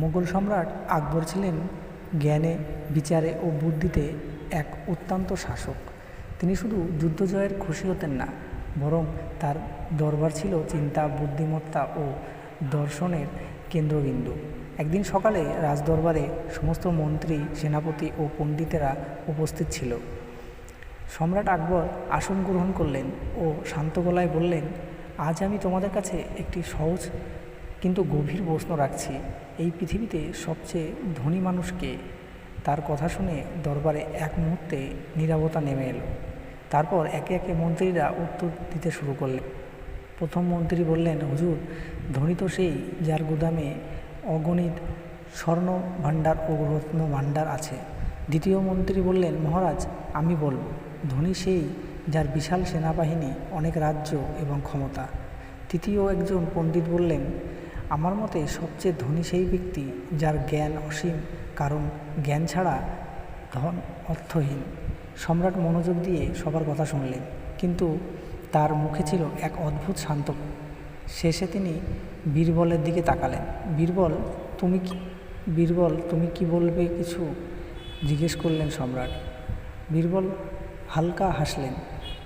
মোগল সম্রাট আকবর ছিলেন জ্ঞানে, বিচারে ও বুদ্ধিতে এক অত্যন্ত শাসক। তিনি শুধু যুদ্ধ জয়ের খুশি হতেন না, বরং তার দরবার ছিল চিন্তা, বুদ্ধিমত্তা ও দর্শনের কেন্দ্রবিন্দু। একদিন সকালে রাজদরবারে সমস্ত মন্ত্রী, সেনাপতি ও পণ্ডিতেরা উপস্থিত ছিল। সম্রাট আকবর আসন গ্রহণ করলেন ও শান্ত গলায় বললেন, আজ আমি তোমাদের কাছে একটি সহজ কিন্তু গভীর প্রশ্ন রাখছি, এই পৃথিবীতে সবচেয়ে ধনী মানুষকে তার কথা শুনে দরবারে এক মুহূর্তে নীরবতা নেমে এলো। তারপর একে একে মন্ত্রীরা উত্তর দিতে শুরু করলেন। প্রথম মন্ত্রী বললেন, হুজুর, ধনী তো সেই যার গুদামে অগণিত স্বর্ণ ভাণ্ডার ও রত্ন ভাণ্ডার আছে। দ্বিতীয় মন্ত্রী বললেন, মহারাজ, আমি বলব, ধনী সেই যার বিশাল সেনাবাহিনী, অনেক রাজ্য এবং ক্ষমতা। তৃতীয় একজন পণ্ডিত বললেন আমার মতে সবচেয়ে ধনী সেই ব্যক্তি যার জ্ঞান অসীম, কারণ জ্ঞান ছাড়া ধন অর্থহীন। সম্রাট মনোযোগ দিয়ে সবার কথা শুনলেন, কিন্তু তার মুখে ছিল এক অদ্ভুত শান্ত। শেষে তিনি বীরবলের দিকে তাকালেন। বীরবল, তুমি কি, বীরবল, তুমি কি বলবে কিছু? জিজ্ঞেস করলেন সম্রাট। বীরবল হালকা হাসলেন।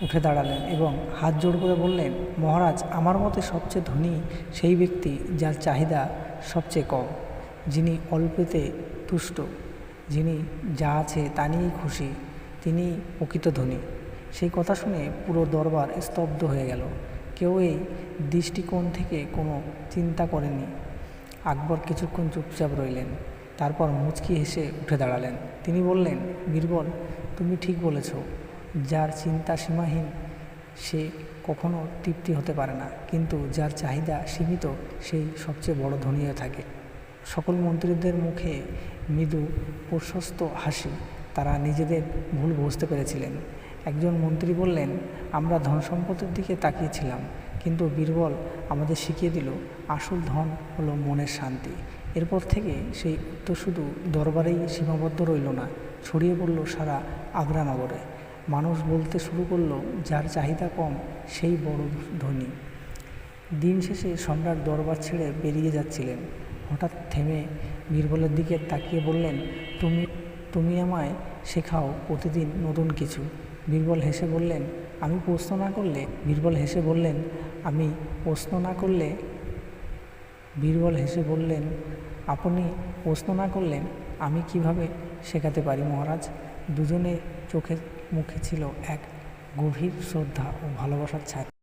উঠে দাঁড়ালেন এবং হাত জোড় করে বললেন, মহারাজ, আমার মতে সবচেয়ে ধনী সেই ব্যক্তি যার চাহিদা সবচেয়ে কম, যিনি অল্পেতে তুষ্ট, যিনি যা আছে তা নিয়েই খুশি, তিনি প্রকৃত ধনী। সেই কথা শুনে পুরো দরবার স্তব্ধ হয়ে গেল। কেউ এই দৃষ্টিকোণ থেকে কোনো চিন্তা করেনি আকবর কিছুক্ষণ চুপচাপ রইলেন, তারপর মুচকি হেসে উঠে দাঁড়ালেন। তিনি বললেন, বীরবল, তুমি ঠিক বলেছ যার চিন্তা সীমাহীন, সে কখনো তৃপ্তি হতে পারে না। কিন্তু যার চাহিদা সীমিত, সেই সবচেয়ে বড় ধনী হয়ে থাকে। সকল মন্ত্রীদের মুখে মৃদু প্রশস্ত হাসি। তারা নিজেদের ভুল বুঝতে পেরেছিলেন। একজন মন্ত্রী বললেন, আমরা ধন সম্পদের দিকে তাকিয়েছিলাম, কিন্তু বীরবল আমাদের শিখিয়ে দিল, আসল ধন হলো মনের শান্তি। এরপর থেকে সেই উত্তর শুধু দরবারেই সীমাবদ্ধ রইল না, ছড়িয়ে পড়ল সারা আগ্রা নগরে। মানুষ বলতে শুরু করল, যার চাহিদা কম, সেই বড় ধনী। দিন শেষে সম্রাট দরবার ছেড়ে বেরিয়ে যাচ্ছিলেন। হঠাৎ থেমে বীরবলের দিকে তাকিয়ে বললেন, তুমি তুমি আমায় শেখাও প্রতিদিন নতুন কিছু। বীরবল হেসে বললেন, আমি প্রশ্ন না করলে? বীরবল হেসে বললেন, আমি প্রশ্ন না করলে? বীরবল হেসে বললেন, আপনি প্রশ্ন না করলেন আমি কীভাবে শেখাতে পারি মহারাজ? দুজনে চোখে মুখে ছিল এক গভীর শ্রদ্ধা ও ভালোবাসার ছায়া।